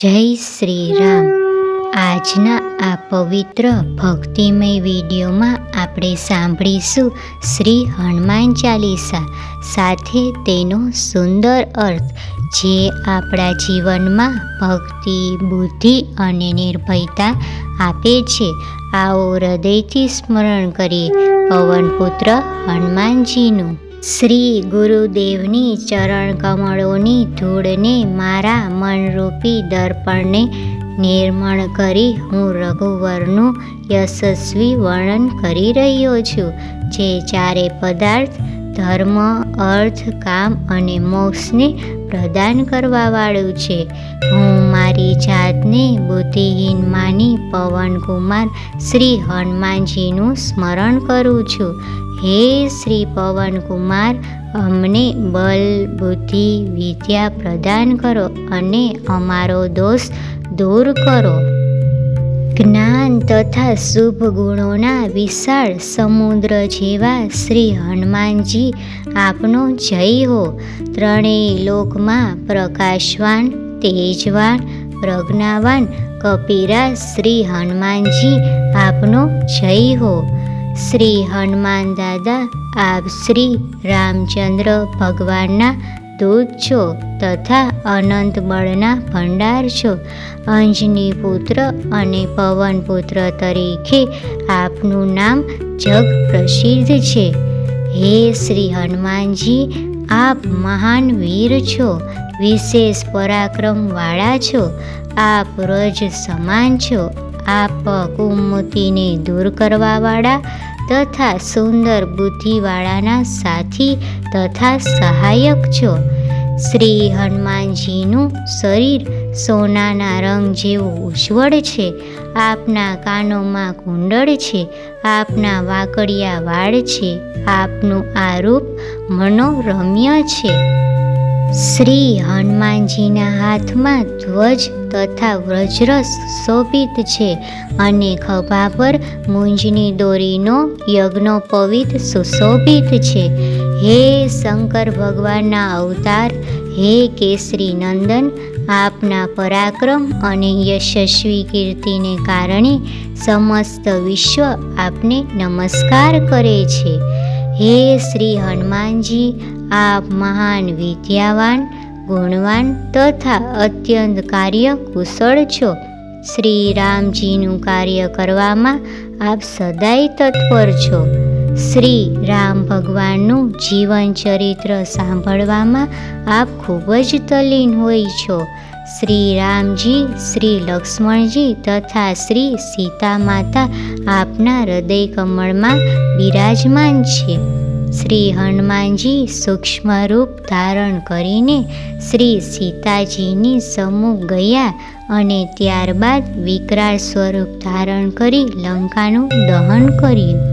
જય શ્રી રામ. આજના આ પવિત્ર ભક્તિમય વિડીયોમાં આપણે સાંભળીશું શ્રી હનુમાન ચાલીસા સાથે તેનો સુંદર અર્થ, જે આપણા જીવનમાં ભક્તિ, બુદ્ધિ અને નિર્ભયતા આપે છે. આવો હૃદયથી સ્મરણ કરીએ પવનપુત્ર હનુમાનજીનું. શ્રી ગુરુદેવની ચરણ કમળોની ધૂળને મારા મનરૂપી દર્પણને નિર્મળ કરી હું રઘુવરનું યશસ્વી વર્ણન કરી રહ્યો છું. જે ચારે પદાર્થ, ધર્મ, અર્થ, કામ અને મોક્ષને પ્રદાન કરવાવાળું છે. હું મારી જાતને બુદ્ધિહીન માની પવનકુમાર શ્રી હનુમાનજીનું સ્મરણ કરું છું. હે શ્રી પવનકુમાર અમને બલ, બુદ્ધિ, વિદ્યા પ્રદાન કરો અને અમારો દોષ દૂર કરો. જ્ઞાન તથા શુભ ગુણોના વિશાળ સમુદ્ર જેવા શ્રી હનુમાનજી, આપનો જય હો. ત્રણેય લોકમાં પ્રકાશવાન, તેજવાન પ્રજ્ઞાવાન કપિરા શ્રી હનુમાનજી, આપનો જય હો. શ્રી હનુમાન દાદા, આપ શ્રી રામચંદ્ર ભગવાનના દૂત છો તથા અનંત બળના ભંડાર છો. અંજની પુત્ર અને પવન પુત્ર તરીકે આપનું નામ જગ પ્રસિદ્ધ છે. હે શ્રી હનુમાનજી આપ મહાન વીર છો, વિશેષ પરાક્રમવાળા છો, આપ રજ સમાન છો, આપ કુમતિને દૂર કરવાવાળા તથા સુંદર બુદ્ધિવાળાના સાથી તથા સહાયક છો. શ્રી હનુમાનજીનું શરીર સોનાના રંગ જેવું ઉજ્જવળ છે. આપના કાનોમાં કુંડળ છે. આપના વાકડિયા વાળ છે. આપનું આ રૂપ મનોરમ્ય છે. શ્રી હનુમાનજીના હાથમાં ધ્વજ તથા વ્રજરસ શોભિત છે અને ખભા પર મુંજની દોરીનો યજ્ઞોપવિત સુશોભિત છે. હે શંકર ભગવાનના અવતાર, હે કેસરી નંદન, આપના પરાક્રમ અને યશસ્વી કીર્તિને કારણે સમસ્ત વિશ્વ આપને નમસ્કાર કરે છે. હે શ્રી હનુમાનજી, આપ મહાન વિદ્યાવાન, ગુણવાન તથા અત્યંત કાર્ય કુશળ છો. શ્રી રામજીનું કાર્ય કરવામાં આપ સદાય તત્પર છો. શ્રી રામ ભગવાનનું જીવન ચરિત્ર સાંભળવામાં આપ ખૂબ જ તલીન હોય છો. શ્રી રામજી, શ્રી લક્ષ્મણજી તથા શ્રી સીતા માતા આપના હૃદય કમળમાં બિરાજમાન છે. શ્રી હનુમાનજી સૂક્ષ્મ રૂપ ધારણ કરીને શ્રી સીતાજીની સમૂહ ગયા અને ત્યારબાદ વિકરાળ સ્વરૂપ ધારણ કરી લંકાનું દહન કર્યું.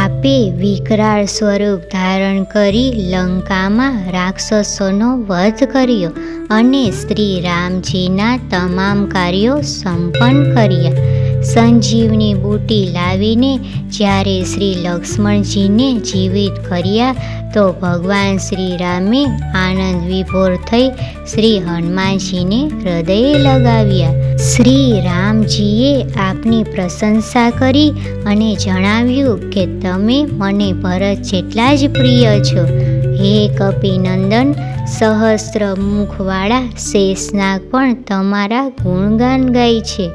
આપે વિકરાળ સ્વરૂપ ધારણ કરી લંકામાં રાક્ષસોનો વધ કર્યો અને શ્રી રામજીના તમામ કાર્યો સંપન્ન કર્યા. સંજીવની બુટી લાવીને જ્યારે શ્રી લક્ષ્મણજીને જીવિત કર્યા, તો ભગવાન શ્રી રામે આનંદ વિભોર થઈ શ્રી હનુમાનજીને હૃદયે લગાવ્યા. શ્રી રામજીએ આપની પ્રશંસા કરી અને જણાવ્યું કે તમે મને ભરત જેટલા જ પ્રિય છો. હે કપિનંદન, સહસ્ત્ર મુખવાળા શેષનાગ પણ તમારા ગુણગાન ગાય છે.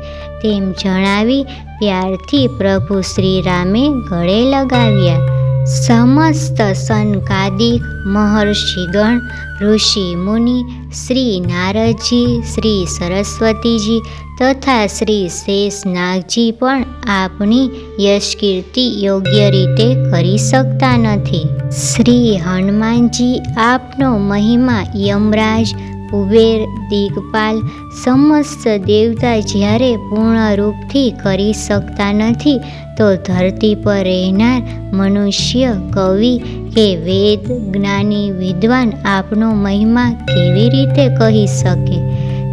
તેમ જણાવી પ્યારથી પ્રભુ શ્રી રામે ગળે લગાવ્યા. સમસ્ત સનકાદિક મહર્ષિગણ, ઋષિ મુનિ, શ્રી નારદજી, શ્રી સરસ્વતીજી તથા શ્રી શેષનાગજી પણ આપની યશકીર્તિ યોગ્ય રીતે કરી શકતા નથી. શ્રી હનુમાનજી આપનો મહિમા યમરાજ કુબેર, દિગપાલ સમસ્ત દેવતા જ્યારે પૂર્ણ રૂપથી કરી શકતા નથી, તો ધરતી પર રહેનાર મનુષ્ય, કવિ કે વેદ જ્ઞાની વિદ્વાન આપનો મહિમા કેવી રીતે કહી શકે?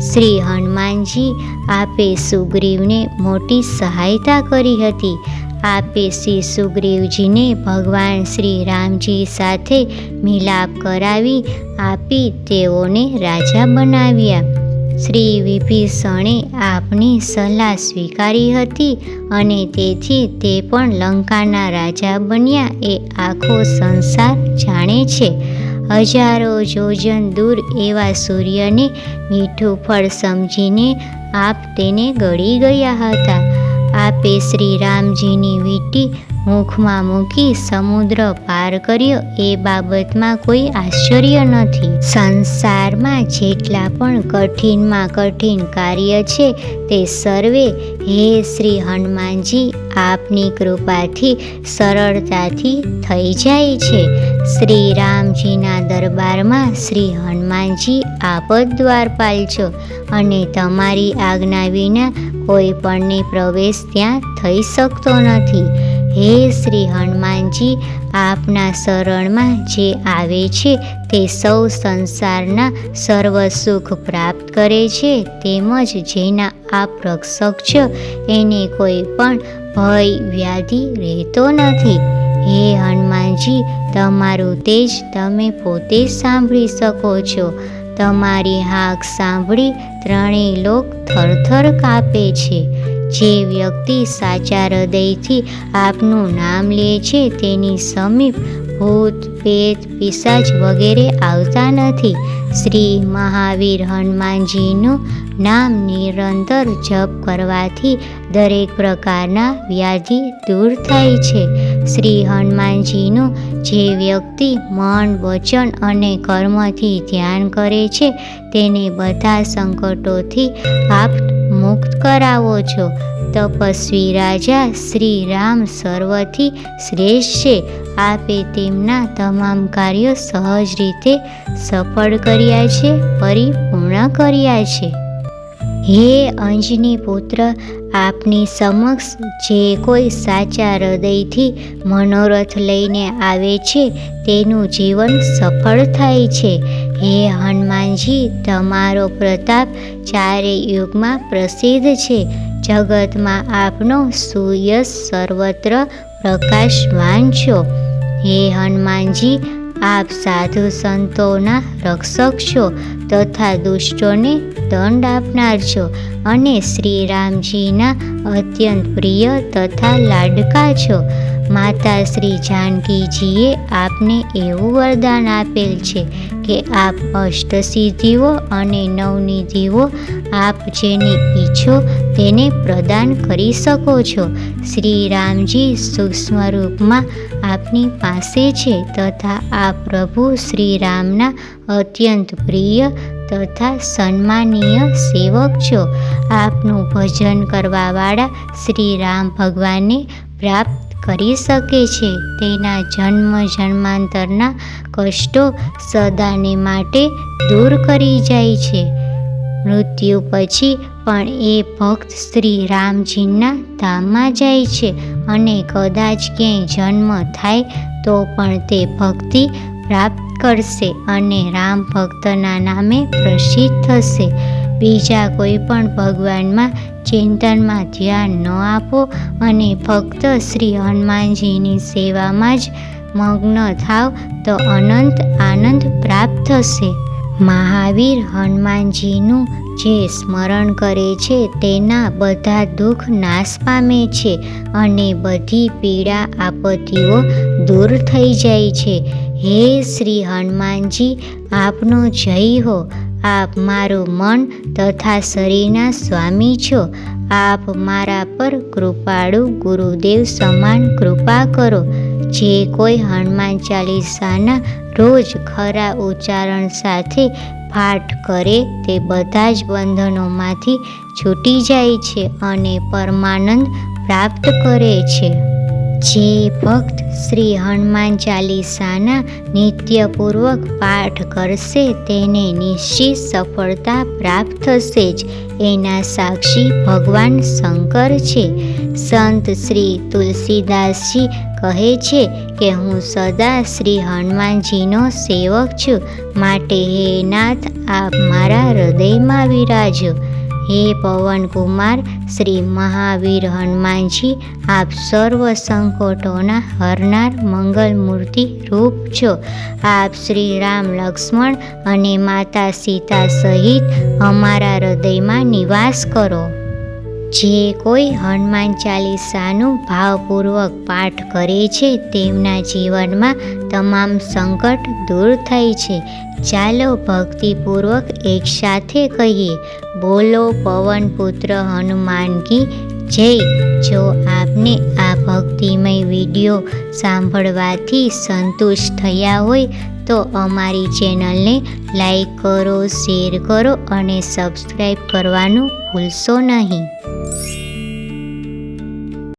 શ્રી હનુમાનજી આપે સુગ્રીવને મોટી સહાયતા કરી હતી. આપે શ્રી સુગ્રીવજીને ભગવાન શ્રી રામજી સાથે મિલાપ કરાવી આપી તેઓને રાજા બનાવ્યા. શ્રી વિભીષણે આપની સલાહ સ્વીકારી હતી અને તેથી તે પણ લંકાના રાજા બન્યા એ આખો સંસાર જાણે છે. હજારો જોજન દૂર એવા સૂર્યને મીઠું ફળ સમજીને આપ તેને ગળી ગયા હતા. આપે શ્રી રામજીની વીંટી મુખમાં મૂકી સમુદ્ર પાર કર્યો, એ બાબતમાં કોઈ આશ્ચર્ય નથી. સંસારમાં જેટલા પણ કઠિનમાં કઠિન કાર્ય છે, તે સર્વે. હે શ્રી હનુમાનજી, આપની કૃપાથી સરળતાથી થઈ જાય છે. શ્રી રામજીના દરબારમાં શ્રી હનુમાનજી આપ જ દ્વારપાલ છો અને તમારી આજ્ઞા વિના કોઈ પણને પ્રવેશ ત્યાં થઈ શકતો નથી. હે શ્રી હનુમાનજી, આપના શરણમાં જે આવે છે તે સૌ સંસારના સર્વ સુખ પ્રાપ્ત કરે છે, તેમજ જેના આપ રક્ષક છો, એને કોઈ પણ ભય, વ્યાધિ રહેતો નથી. હે હનુમાનજી, તમારું તેજ તમે પોતે સાંભળી શકો છો. તમારી હાક સાંભળી ત્રણેય લોક થરથર કાપે છે. જે વ્યક્તિ સાચા હૃદયથી આપનું નામ લે છે તેની સમીપ ભૂત પેત પિશાચ વગેરે આવતા નથી. શ્રી મહાવીર હનુમાનજીનું નામ નિરંતર જપ કરવાથી દરેક પ્રકારના વ્યાધિ દૂર થાય છે. શ્રી હનુમાનજીનું જે વ્યક્તિ મન, વચન અને કર્મથી ધ્યાન કરે છે, તેને બધા સંકટોથી આપ મુક્ત કરાવો છો. તપસ્વી રાજા શ્રી રામ સર્વથી શ્રેષ્ઠ છે. આપે તેમના તમામ કાર્યો સહજ રીતે સફળ કર્યા છે, પરિપૂર્ણ કર્યા છે. હે અંજની પુત્ર, આપની સમક્ષ જે કોઈ સાચા હૃદયથી મનોરથ લઈને આવે છે, તેનું જીવન સફળ થાય છે. હે હનુમાનજી, તમારો પ્રતાપ ચારે યુગમાં પ્રસિદ્ધ છે. જગતમાં આપનો સુયશ સર્વત્ર પ્રકાશવાન છો. હે હનુમાનજી, આપ સાધુ સંતોના રક્ષક છો. તથા દુષ્ટોને દંડ આપનાર છો અને શ્રી રામજીના અત્યંત પ્રિય તથા લાડકા છો માતા શ્રી જાનકીજીએ આપને એવું વરદાન આપેલ છે કે આપ અષ્ટસિદ્ધિઓ અને નવનિધિઓ આપ જેને ઈચ્છો તેને પ્રદાન કરી શકો છો. શ્રી રામજી સૂક્ષ્મ રૂપમાં આપની પાસે છે તથા આ પ્રભુ શ્રી રામના અત્યંત પ્રિય તથા સન્માનીય સેવક છો. આપનું ભજન કરવાવાળા શ્રી રામ ભગવાનને પ્રાપ્ત કરી શકે છે. તેના જન્મ જન્માંતરના કષ્ટો સદાને માટે દૂર કરી જાય છે. મૃત્યુ પછી પણ એ ભક્ત શ્રી રામજીના ધામમાં જાય છે અને કદાચ ક્યાંય જન્મ થાય તો પણ તે ભક્તિ પ્રાપ્ત કરશે અને રામ ભક્તના નામે પ્રસિદ્ધ થશે. બીજા કોઈ પણ ભગવાનમાં ચિંતનમાં ધ્યાન ન આપો અને ફક્ત શ્રી હનુમાનજીની સેવામાં જ મગ્ન થાવ તો અનંત આનંદ પ્રાપ્ત થશે. મહાવીર હનુમાનજીનું જે સ્મરણ કરે છે તેના બધા દુઃખ નાશ પામે છે અને બધી પીડા આપત્તિઓ દૂર થઈ જાય છે. હે શ્રી હનુમાનજી, આપનો જય હો. આપ મારું મન તથા શરીરના સ્વામી છો. આપ મારા પર કૃપાળુ ગુરુદેવ સમાન કૃપા કરો. જે કોઈ હનુમાન ચાલીસાના રોજ ખરા ઉચ્ચારણ સાથે પાઠ કરે તે બધા જ બંધનોમાંથી છૂટી જાય છે અને પરમાનંદ પ્રાપ્ત કરે છે. જે ભક્ત શ્રી હનુમાન ચાલીસાના નિત્યપૂર્વક પાઠ કરશે તેને નિશ્ચિત સફળતા પ્રાપ્ત થશે જ. એના સાક્ષી ભગવાન શંકર છે. સંત શ્રી તુલસીદાસજી કહે છે કે, હું સદા શ્રી હનુમાનજીનો સેવક છું. માટે હે નાથ, આપ મારા હૃદયમાં વિરાજો. હે પવનકુમાર શ્રી મહાવીર હનુમાનજી, આપ સર્વ સંકટોના હરનાર મંગલમૂર્તિ રૂપ છો. આપ શ્રી રામ લક્ષ્મણ અને માતા સીતા સહિત અમારા હૃદયમાં નિવાસ કરો. જે કોઈ હનુમાન ચાલીસાનું ભાવપૂર્વક પાઠ કરે છે, તેમના જીવનમાં તમામ સંકટ દૂર થાય છે. ચાલો ભક્તિપૂર્વક એકસાથે કહીએ બોલો પવન પુત્ર હનુમાન જય. જો આપને આ ભક્તિમય વીડિયો સાંભળવાથી સંતુષ્ટ થયા હોય, તો અમારી ચેનલને લાઈક કરો, શેર કરો અને સબસ્ક્રાઈબ કરવાનું ભૂલશો નહીં.